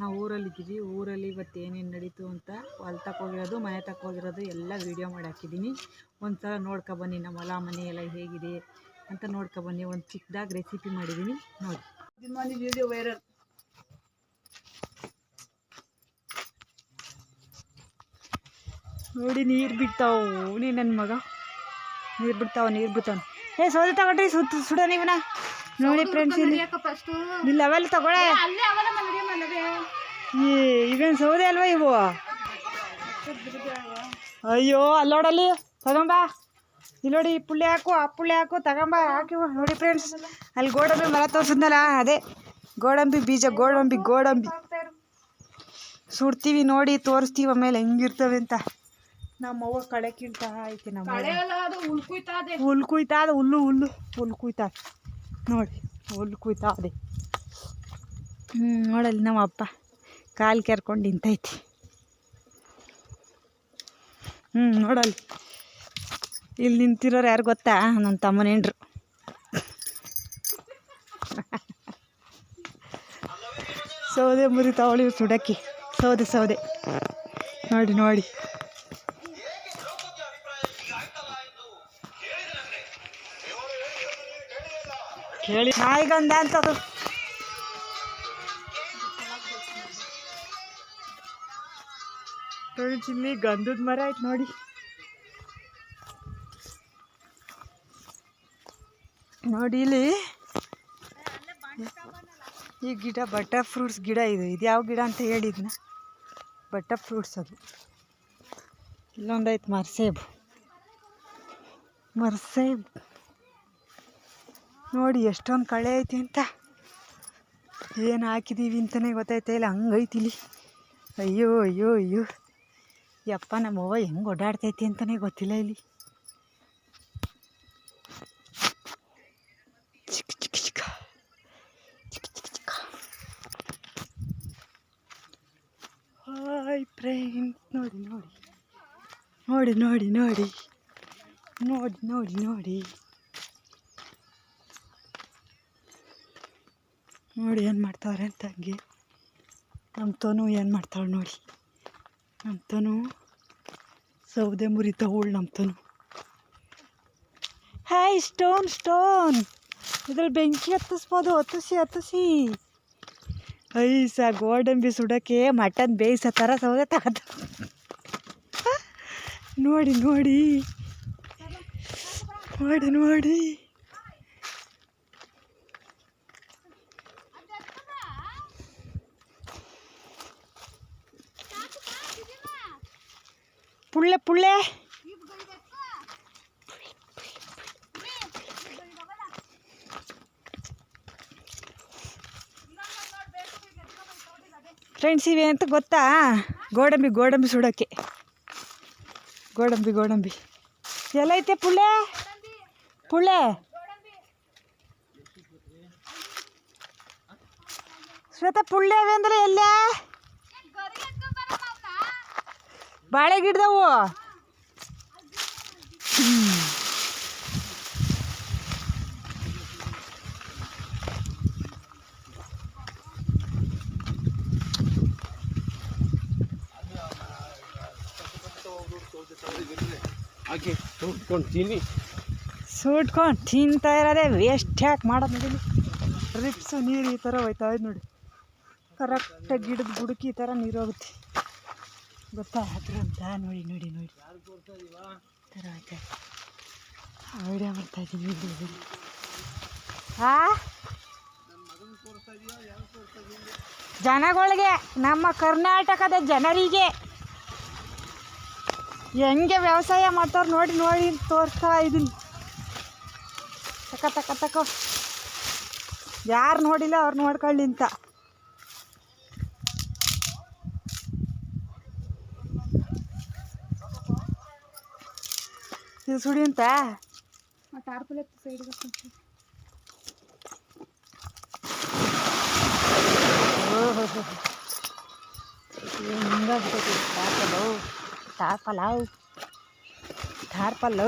ನಾವು ಊರಲ್ಲಿದ್ದೀವಿ ಊರಲ್ಲಿ ಇವತ್ತು ಏನೇನು ನಡೀತು ಅಂತ ಹೊಲ ಹೋಗಿರೋದು ಮನೆ ಹೋಗಿರೋದು ಎಲ್ಲ ವೀಡಿಯೋ ಮಾಡಿ ಹಾಕಿದ್ದೀನಿ. ಒಂದು ಸಲ ನೋಡ್ಕೊಬನ್ನಿ ನಮ್ಮ ಹೊಲ ಮನೆ ಎಲ್ಲ ಹೇಗಿದೆ ಅಂತ ನೋಡ್ಕೊಬನ್ನಿ ಒಂದು ಚಿಕ್ಕದಾಗಿ ರೆಸಿಪಿ ಮಾಡಿದ್ದೀನಿ ನೋಡಿ. ವಿಡಿಯೋ ವೈರಲ್ ನೋಡಿ ನೀರು ಬಿಡ್ತಾವು. ನೀ ನನ್ನ ಮಗ. ನೀರು ಬಿಡ್ತಾವ ನೀರು ಬಿಡ್ತಾವ. ಏ ಸೋದ ತಗೊಂಡ್ರಿ ಸುತ್ತ ಸುಡ ನೀವನ. ನೋಡಿ ಫ್ರೆಂಡ್ಸ್ ಇಲ್ಲಿ ಇಲ್ಲಿ ಅವೆಲ್ಲ ತಗೊಳ್ಳೆ. ಏ ಇವೇನು ಸೌದೆ ಅಲ್ವಾ ಇವು? ಅಯ್ಯೋ ಅಲ್ಲೋಡಲ್ಲಿ ತಗೊಂಬಾ. ಇಲ್ಲಿ ನೋಡಿ ಈ ಪುಳ್ಳಿ ಹಾಕು ಆ ಪುಳ್ಳಿ ಹಾಕು ತಗೊಂಬ ಹಾಕಿ ನೋಡಿ ಫ್ರೆಂಡ್ಸ್ ಅಲ್ಲಿ ಗೋಡಂಬಿ ಮರ ತೋರಿಸಿದ್ನಲ್ಲ ಅದೇ. ಗೋಡಂಬಿ ಬೀಜ ಗೋಡಂಬಿ ಗೋಡಂಬಿ. ಸುಡ್ತೀವಿ ನೋಡಿ ತೋರಿಸ್ತೀವಿ ಆಮೇಲೆ ಹೆಂಗಿರ್ತವೆ ಅಂತ. ನಮ್ಮವ್ವ ಕಳೆ ಕೀಳ್ತಾ ಐತೆ ನಮ್ಮ ಹುಲ್ಕುಯ್ತಾ ಅದ ಹುಲ್ಲು ಹುಲ್ಲು ಹುಲ್ ಕುಯ್ತಾ ನೋಡಿ ಹುಲ್ ಕುಯ್ತಾ ಹ್ಮ್ ಹ್ಞೂ ನೋಡಲ್ಲಿ ನಮ್ಮ ಅಪ್ಪ ಕಾಲು ಕೆರ್ಕೊಂಡು ನಿಂತೈತಿ. ಹ್ಞೂ ನೋಡಲ್ಲಿ. ಇಲ್ಲಿ ನಿಂತಿರೋರು ಯಾರು ಗೊತ್ತಾ? ನನ್ನ ತಮ್ಮನ ಹೆಂಡ್ರು ಸೌದೆ ಮುರಿತಾವಳಿ ಸುಡಕ್ಕೆ. ಸೌದೆ ಸೌದೆ. ನೋಡಿ ನೋಡಿ. ಕೇಳಿ ನಾಯಿಗಂದ ಅಂತದು ಫ್ರೆಂಡ್ಸ್ ಇಲ್ಲಿ ಗಂಧದ ಮರ ಐತೆ ನೋಡಿ. ನೋಡಿ ಇಲ್ಲಿ. ಈ ಗಿಡ ಬಟರ್ ಫ್ರೂಟ್ಸ್ ಗಿಡ ಇದು. ಇದು ಯಾವ ಗಿಡ ಅಂತ ಹೇಳಿದ್ನ ಬಟರ್ ಫ್ರೂಟ್ಸ್ ಅದು. ಇಲ್ಲೊಂದೈತೆ ಮರ್ಸೇಬು. ಮರ್ಸೇಬು. ನೋಡಿ, ಎಷ್ಟೊಂದು ಕಳೆ ಐತಿ ಅಂತ. ಏನು ಹಾಕಿದ್ದೀವಿ ಅಂತಲೇ ಗೊತ್ತೈತೆ ಇಲ್ಲ, ಹಂಗೈತಿ ಇಲ್ಲಿ. ಅಯ್ಯೋ ಅಯ್ಯೋ ಅಯ್ಯೋ. ಯಪ್ಪ, ನಮ್ಮವ್ವ ಹೆಂಗೆ ಓಡಾಡ್ತೈತಿ ಅಂತಲೇ ಗೊತ್ತಿಲ್ಲ ಇಲ್ಲಿ. ಚಿಕ್ಕ ಚಿಕ್ಕ ಚಿಕ್ಕ ನೋಡಿ. ನೋಡಿ ನೋಡಿ ನೋಡಿ. ನೋಡಿ ನೋಡಿ ನೋಡಿ. ನೋಡಿ ಏನು ಮಾಡ್ತಾವ್ರೆ ಅಂತ ಹಂಗೆ. ನಮ್ಮ ತನು ಏನು ಮಾಡ್ತಾಳೆ ನೋಡಿ. ನಮ್ಮ ತನು ಸೌದೆ ಮುರಿತಾವಳು ನಮ್ಮ ತನು ಹಾಯ್ ಸ್ಟೋನ್ ಸ್ಟೋನ್. ಇದ್ರಲ್ಲಿ ಬೆಂಕಿ ಹತ್ತಿಸ್ಬೋದು, ಹತ್ತಿಸಿ ಹತ್ತಿಸಿ. ಐಸ, ಗೋಡಂಬಿ ಸುಡೋಕ್ಕೆ ಮಟನ್ ಬೇಯಿಸೋ ಥರ ಸೌದೆ ತಗೋತ ನೋಡಿ ನೋಡಿ. ನೋಡಿ ನೋಡಿ. ಪುಳ್ಳೆ ಪುಳ್ಳೆ. ಫ್ರೆಂಡ್ಸ್ ಇವೆ ಅಂತ ಗೊತ್ತಾ? ಗೋಡಂಬಿ ಗೋಡಂಬಿ ಸುಡೋಕ್ಕೆ ಗೋಡಂಬಿ ಗೋಡಂಬಿ. ಎಲ್ಲೈತೆ ಪುಳ್ಳೆ? ಪುಳ್ಳೆ. ಶ್ವೇತ, ಪುಳ್ಳೆ ಅವೆ ಅಂದ್ರೆ ಎಲ್ಲೇ? ಬಾಳೆ ಗಿಡದವು ಸುಟ್ಕೊಂಡು ತಿಂತಾ ಇರೋದೇ ವೇಸ್ಟ್ ಯಾಕೆ ಮಾಡೋದು ನೋಡಿ ರಿಪ್ಸು ನೀರು ಈ ಥರ ಹೋಯ್ತಾ ಇದೆ ನೋಡಿ. ಕರೆಕ್ಟಾಗಿ ಗಿಡದ ಬುಡಕಿ ಈ ಥರ ನೀರು ಹೋಗುತ್ತೆ. ಗೊತ್ತಾ? ಹತ್ರ ಅಂತ. ನೋಡಿ ನೋಡಿ ನೋಡಿ. ಥರ ಬರ್ತಾ ಐಡಿಯಾ ಮಾಡ್ತಾ ಇದ್ದೀನಿ ಜನಗಳಿಗೆ, ನಮ್ಮ ಕರ್ನಾಟಕದ ಜನರಿಗೆ ಹೆಂಗೆ ವ್ಯವಸಾಯ ಮಾಡ್ತವ್ರು ನೋಡಿ ನೋಡಿ, ತೋರಿಸ್ತಾ ಇದ್ದೀನಿ. ತಕ ತಕ, ತಕೋ. ಯಾರು ನೋಡಿಲ್ಲ ಅವ್ರು ನೋಡ್ಕೊಳ್ಳಿ ಅಂತ. ಇದು ಸುಡಿ ಅಂತ? ಟಾರ್ಪಲ್ ಸೈಡ್ ಹಿಂಗಾಗ್ಬಿಟ್ಟೈತಿ ಟಾರ್ಪಲ್ ಟಾರ್ಪಲ್ ಟಾರ್ಪಲ್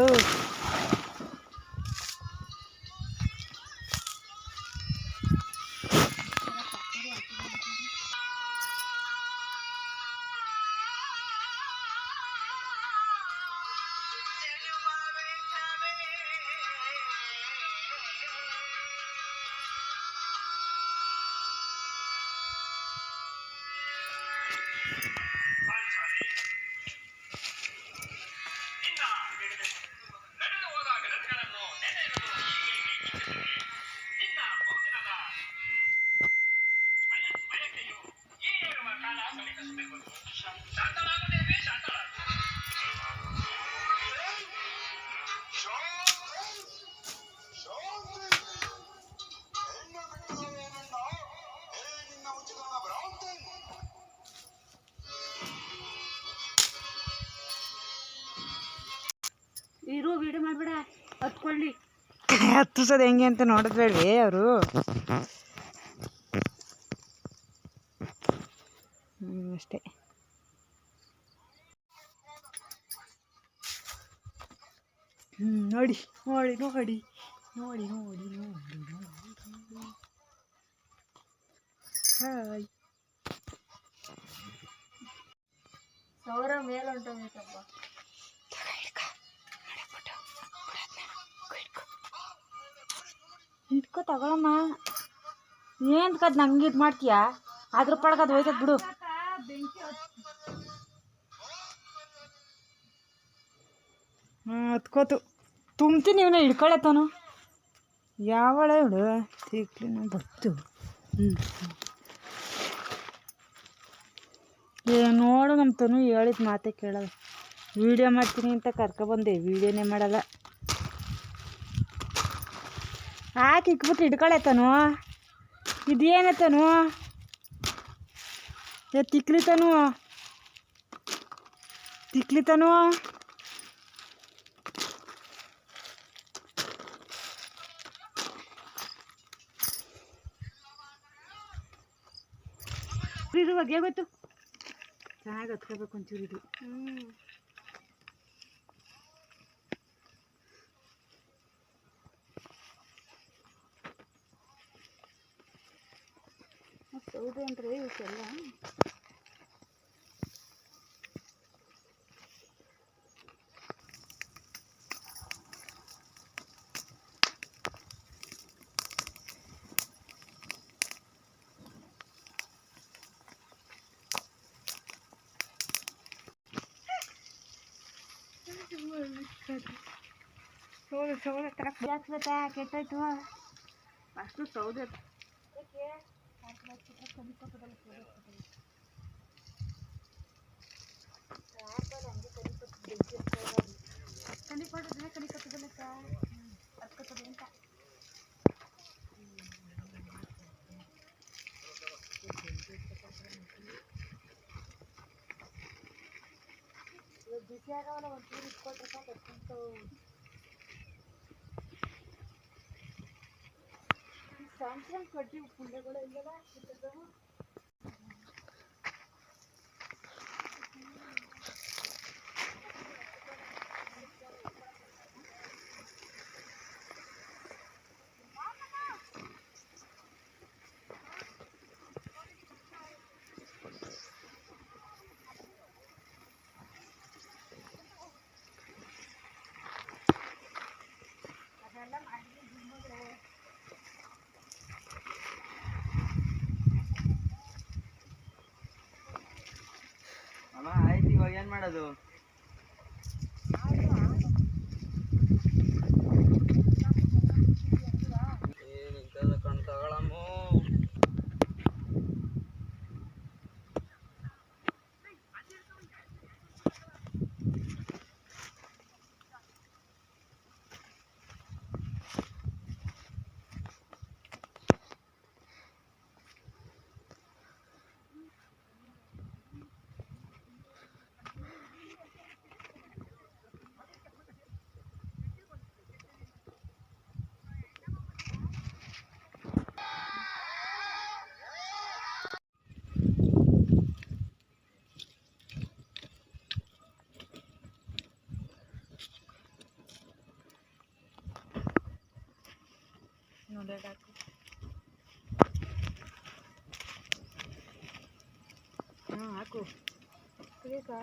ಹತ್ತಿಸೋದು ಹೆಂಗೆ ಅಂತ ನೋಡಿದ್ಬೇಡಿ ಅವರು. ಅಷ್ಟೇ. ಹ್ಞೂ ನೋಡಿ ನೋಡಿ ನೋಡಿ ನೋಡಿ ನೋಡಿ ನೋಡಿ ಹಾಯ್. ಸೌರ ಮೇಲೆ ಹೊಂಟೋಗೈತಪ್ಪ ಇಟ್ಕೋ ತಗೊಳಮ್ಮ ಏನು ಕದ್ ನಂಗೆ ಇದು ಮಾಡ್ತೀಯಾ? ಅದ್ರ ಅದು ಹೋಯ್ತದ ಬಿಡು. ಹ್ಞೂ ಹತ್ಕೋತು ತುಂಬ್ತೀನಿ ಇವನ ಹಿಡ್ಕೊಳತ್ತನು ಯಾವಳ ಇವಳು? ನಾವು ಬತ್ತು ಹ್ಞೂ ಏ ನೋಡು ನಮ್ಮ ತನು ಹೇಳಿದ ಮಾತೇ ಕೇಳಲ್ಲ ವಿಡಿಯೋ ಮಾಡ್ತೀನಿ ಅಂತ ಕರ್ಕೊಬಂದೆ ವಿಡಿಯೋನೇ ಮಾಡಲ್ಲ. ಹಾಕಿ ಇಕ್ಬಿಟ್ಟು ಹಿಡ್ಕೊಳತ್ತನು. ಇದೇನತನು ಏ ತಿಕ್ಲಿತನು. ತಿಕ್ಲಿತನು. ಇದು ಬಗ್ಗೆ ಗೊತ್ತು ಚೆನ್ನಾಗಿ ಹತ್ಕೋಬೇಕು ಒಂಚೂರು ಇದು ಸೌದೆ ಅಂದ್ರೆ ಇವಕ್ಕೆಲ್ಲ ಸೌದೆ ಸೌದೆ ತರಕ್ಕೆ ಹಾಕ್ಬೇಕಾ ಕೆಟ್ಟೋಯ್ತು. ಅಷ್ಟು ಸೌದೆ. ಸ್ಯಾಮ್ಸಂಗ್ ಕಡ್ಡಿ ಪುಂಡೆಗಳು ಇಲ್ಲದ ಅಮ್ಮ ಇವಾಗ ಏನು ಮಾಡೋದು ಏನು ಕಣ್ ತಗೊಳಮ್ಮ ನೋಡಿ ಹಾಕು ಹಾಂ ಹಾಕು ಬೇಕಾ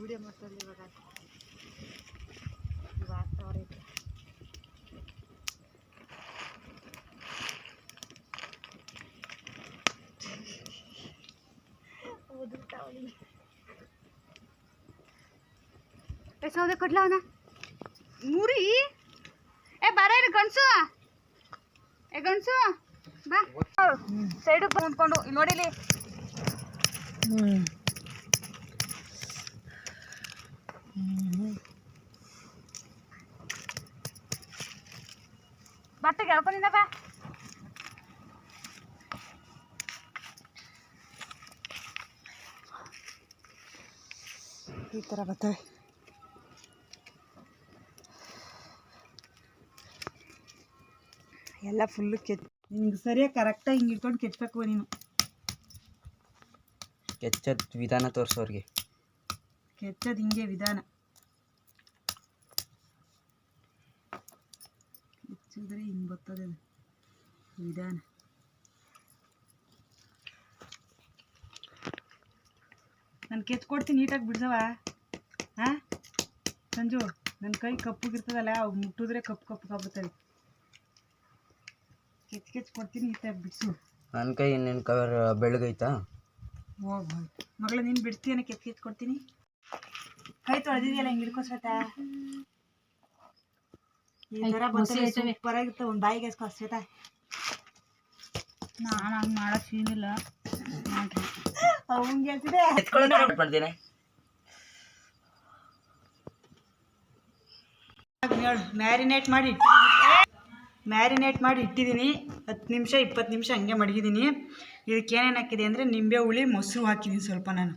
ವಿಡಿಯೋ ಮಾಡ್ತಾರೆ ಇವಾಗ. ಇವಾಗ ಸೌದೆ ಕೊಡ್ಲ ಅವನ? ಮುರಿ. ಏ ಬರ ಗಂಡ್ಸು. ಏ ಗಂಡ್ಸು ಬಾ. ಸೈಡ್ ಕುಂತ್ಕೊಂಡು ನೋಡಿಲಿ ಹ್ಞೂ ಬಟ್ಟೆಗೆ ಹೇಳ್ಕೊಂಡಿದ್ದ ಬಾ. ಈ ಥರ ಬರ್ತವೆ ಎಲ್ಲ ಫುಲ್ಲು ಕೆತ್ ನಿಮ್ಗೆ ಸರಿಯಾಗಿ ಕರೆಕ್ಟಾಗಿ ಹಿಂಗೆ ಇಟ್ಕೊಂಡು ಕೆಚ್ಚಬೇಕು ನೀನು. ಕೆಚ್ಚದ ವಿಧಾನ ತೋರಿಸೋರಿಗೆ ಕೆಚ್ಚದ ಹಿಂಗೆ ವಿಧಾನ. ಕೆಚ್ಚಿದ್ರೆ ಹಿಂಗೆ ಬರ್ತದೆ. ವಿಧಾನ ನಾನು ಕೆಚ್ಕೊಡ್ತೀನಿ ನೀಟಾಗಿ ಬಿಡ್ಸವ ಹಾಂ? ಸಂಜು ನನ್ನ ಕೈ ಕಪ್ಪಗಿರ್ತದಲ್ಲ ಅವು ಮುಟ್ಟಿದ್ರೆ ಕಪ್ಪು ಕಪ್ಪು ಕಬ್ಬುತ್ತವೆ ಕೆಚ್ ಕೆಚ್ ಕೊಡ್ತೀನಿ ನೀಟಾಗಿ ಬಿಡ್ಸು. ನನ್ನ ಕೈ ನಿನ್ನ ಕವರ್ ಬೆಳಗೈತಾ? ಹೋಗ್ ಮಗಳ ನೀನು ಬಿಡ್ತೀಯನ ಕೆಚ್ ಕೆಚ್ ಕೊಡ್ತೀನಿ? ಕೈ ತೊಳೆದಿದೆಯಲ್ಲ ಹಿಂಗೆ ಹಿಡ್ಕೊ ಶ್ವೇತಾ? ಈ ಥರ ಬರ್ತವೆ ಸೂಪರ್ ಆಗಿರ್ತವೆ ಒಂದು ಬಾಯಿಗೆ ನಾನು ಹಂಗೆ ಮಾಡೋ ಸೀನ್ ಇಲ್ಲ ಅವಂಗೆ ಹೇಳ್ತಿದೆ ಮಾಡ್ತೀನಿ. ಮ್ಯಾರಿನೇಟ್ ಮಾಡಿ ಮ್ಯಾರಿನೇಟ್ ಮಾಡಿ ಇಟ್ಟಿದ್ದೀನಿ ಹತ್ತು ನಿಮಿಷ ಇಪ್ಪತ್ತು ನಿಮಿಷ ಹಂಗೆ ಮಡಗಿದ್ದೀನಿ ಇದಕ್ಕೆ ಏನೇನು ಹಾಕಿದೆ ಅಂದರೆ ನಿಂಬೆ ಹುಳಿ ಮೊಸರು ಹಾಕಿದ್ದೀನಿ ಸ್ವಲ್ಪ ನಾನು.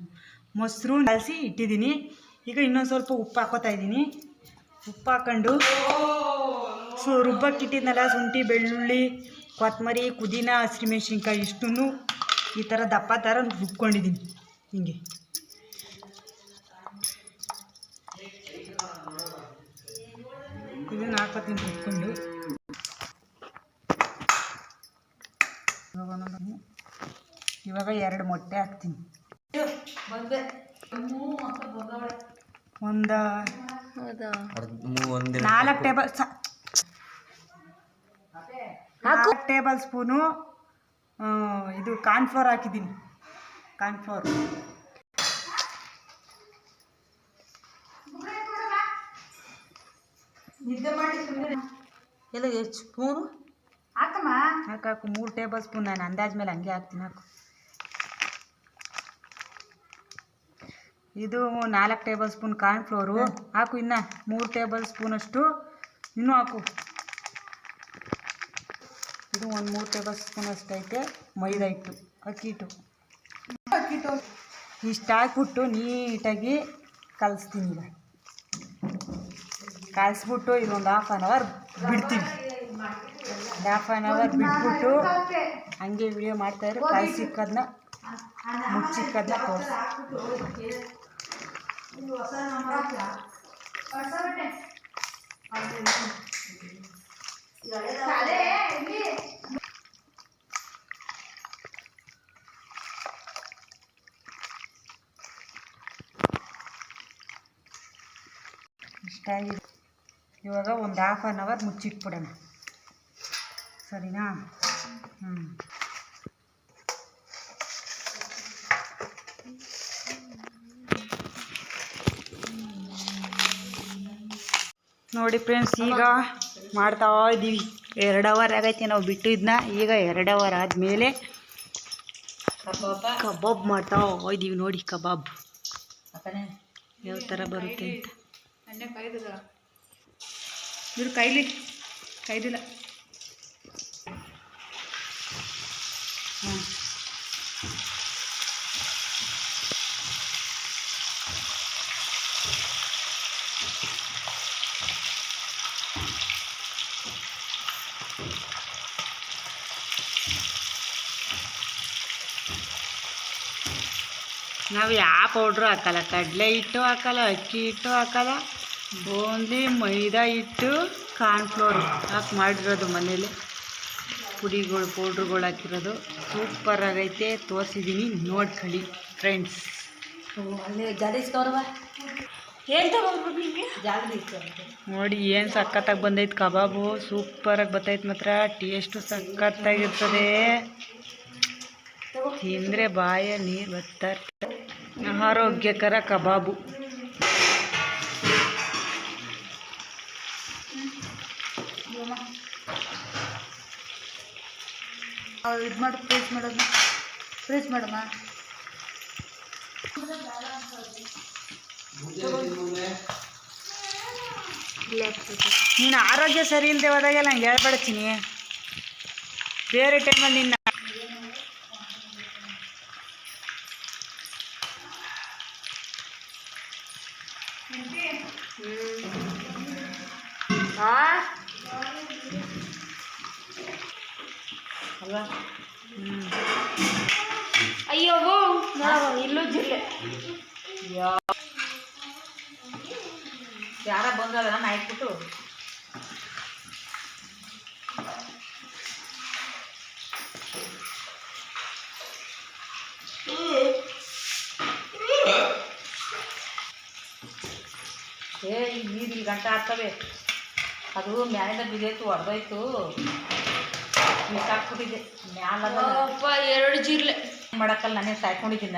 ಮೊಸರು ಕಲಸಿ ಇಟ್ಟಿದ್ದೀನಿ ಈಗ ಇನ್ನೊಂದು ಸ್ವಲ್ಪ ಉಪ್ಪು ಹಾಕೋತಾ ಇದ್ದೀನಿ ಉಪ್ಪು ಹಾಕೊಂಡು ಸೊ ರುಬ್ಬಕ್ಕಿಟ್ಟಿದ್ನಲ್ಲ ಶುಂಠಿ ಬೆಳ್ಳುಳ್ಳಿ ಕೊತ್ತಂಬರಿ ಪುದೀನ ಹಸಿಮೆಣ್ಸಿನ್ಕಾಯಿ ಇಷ್ಟನ್ನು ಈ ಥರ ದಪ್ಪ ಥರ ರುಬ್ಕೊಂಡಿದ್ದೀನಿ. ಹಿಂಗೆ. ಇದನ್ನು ಹಾಕೋತೀನಿ ರುಬ್ಕೊಂಡು. ಇವಾಗ ಎರಡು ಮೊಟ್ಟೆ ಹಾಕ್ತೀನಿ. ಒಂದು ನಾಲ್ಕು ಟೇಬಲ್ ನಾಲ್ಕು ಟೇಬಲ್ ಸ್ಪೂನು ಇದು ಕಾರ್ನ್ಫ್ಲೋರ್ ಹಾಕಿದ್ದೀನಿ. ಕಾರ್ನ್ಫ್ಲೋರ್ ಎಲ್ಲ ಎಷ್ಟು ಸ್ಪೂನು? ಹಾಕಮ್ಮ. ಹಾಕು ಹಾಕು. ಮೂರು ಟೇಬಲ್ ಸ್ಪೂನ್ ನಾನು ಅಂದಾಜ್ ಮೇಲೆ ಹಂಗೆ ಹಾಕ್ತೀನಿ ಹಾಕು. ಇದು ನಾಲ್ಕು ಟೇಬಲ್ ಸ್ಪೂನ್ ಕಾರ್ನ್ಫ್ಲೋರು ಹಾಕು ಇನ್ನು ಮೂರು ಟೇಬಲ್ ಸ್ಪೂನಷ್ಟು. ಇನ್ನೂ ಹಾಕು. ಇದು ಒಂದು ಮೂರು ಟೇಬಲ್ ಸ್ಪೂನ್ ಅಷ್ಟೈತೆ ಮೈದಾ ಹಿಟ್ಟು, ಅಕ್ಕಿ ಹಿಟ್ಟು. ಅಕ್ಕಿ ಹಿಟ್ಟು ಇಷ್ಟು ಹಾಕ್ಬಿಟ್ಟು ನೀಟಾಗಿ ಕಲಿಸ್ತೀನಿ ಈಗ. ಕಲಿಸ್ಬಿಟ್ಟು ಇದೊಂದು ಹಾಫ್ ಆನ್ ಅವರ್ ಬಿಡ್ತೀವಿ ಹಾಫ್ ಆನ್ ಅವರ್ ಬಿಟ್ಬಿಟ್ಟು ಹಂಗೆ ವಿಡಿಯೋ ಮಾಡ್ತಾಯಿದ್ರು ಕಲ್ಸಿಕ್ಕದನ್ನ ಮುಚ್ಚಿಕ್ಕದನ್ನ ತೋರಿಸಿ. ಇಷ್ಟಾಗಿದೆ ಇವಾಗ ಒಂದು ಹಾಫ್ ಆನ್ ಅವರ್ ಮುಚ್ಚಿಟ್ಬಿಡೋಣ. ಸರಿನಾ? ಹ್ಞೂ ನೋಡಿ ಫ್ರೆಂಡ್ಸ್ ಈಗ ಮಾಡ್ತಾ ಇದ್ದೀವಿ ಎರಡು ಅವರ್ ಆಗೈತಿ ನಾವು ಬಿಟ್ಟು ಇದನ್ನ ಈಗ ಎರಡು ಅವರ್ ಆದಮೇಲೆ ಕಬಾಬ್ ಮಾಡ್ತಾ ಇದ್ದೀವಿ ನೋಡಿ ಕಬಾಬ್. ಯಾವ ಥರ ಬರುತ್ತೆ ಅಂತ. ಕೈಲಿ ಕೈದಿಲ್ಲ. ನಾವು ಯಾವ ಪೌಡ್ರು ಹಾಕಲ್ಲ? ಕಡಲೆ ಹಿಟ್ಟು ಹಾಕಲ್ಲ ಅಕ್ಕಿ ಹಿಟ್ಟು ಹಾಕಲ್ಲ ಬೂಂದಿ ಮೈದಾ ಹಿಟ್ಟು ಕಾರ್ನ್ಫ್ಲೋರು ಹಾಕಿ ಮಾಡಿರೋದು ಮನೇಲಿ. ಪುಡಿಗಳು ಪೌಡ್ರುಗಳು ಹಾಕಿರೋದು. ಸೂಪರ್ ಆಗೈತೆ ತೋರಿಸಿದ್ದೀನಿ ನೋಡ್ಕೊಳ್ಳಿ ಫ್ರೆಂಡ್ಸ್ ನೋಡಿ ಏನು ಸಖತ್ತಾಗಿ ಬಂದೈತೆ ಕಬಾಬು. ಸೂಪರಾಗಿ ಬರ್ತೈತೆ ಮಾತ್ರ. ಟೇಸ್ಟು ಸಖತ್ತಾಗಿರ್ತದೆ. ತಿಂದರೆ ಬಾಯ ನೀರು ಬರ್ತಾ ಇರ್ತದೆ ಆರೋಗ್ಯಕರ ಕಬಾಬು. ಇದು ಮಾಡು ಫ್ರೀಸ್ ಮಾಡೋದು. ಫ್ರೀಸ್ ಮಾಡಮ್ಮ ನೀನು ಆರೋಗ್ಯ ಸರಿ ಇಲ್ಲದೆ ಹೋದಾಗೆಲ್ಲ ನಂಗೆ ಹೇಳ್ಬೇಡತೀನಿ ಬೇರೆ ಟೈಮಲ್ಲಿ ನಿನ್ನ ಅಯ್ಯೋ ನೋಡವ ಇಲ್ಲೂ ಜಿಲ್ಲೆ ಯಾರ ಬಂದದ ನಾನು ಹಾಕ್ಬಿಟ್ಟು ಈ ನೀರು ಗಂಟ ಆಗ್ತವೆ. ಅದು ಮ್ಯಾಲಿಂದ ಬಿದ್ದೈತು ಹೊಡೆದೋಯ್ತು ಮಿಕ್ಕಾಕ್ಬಿಟ್ಟಿದೆ ಮ್ಯಾಲ ಎರಡು ಜೀರ್ಲೆ. ಮಾಡಕ್ಕಲ್ಲ ನಾನೇ ಸಾಯ್ಕೊಂಡಿದ್ದೀನ.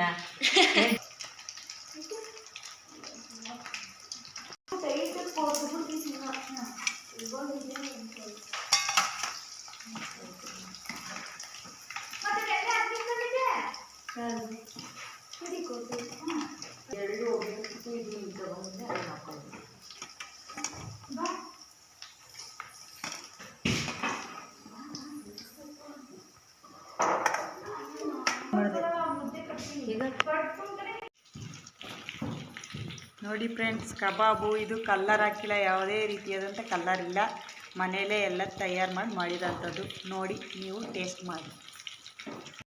ನೋಡಿ ಫ್ರೆಂಡ್ಸ್ ಕಬಾಬು, ಇದು ಕಲ್ಲರ್ ಹಾಕಿಲ್ಲ, ಯಾವುದೇ ರೀತಿಯಾದಂಥ ಕಲ್ಲರ್ ಇಲ್ಲ. ಮನೆಯಲ್ಲೇ ಎಲ್ಲ ತಯಾರು ಮಾಡಿ ಮಾಡಿದಂಥದ್ದು. ನೋಡಿ, ನೀವು ಟೇಸ್ಟ್ ಮಾಡಿ.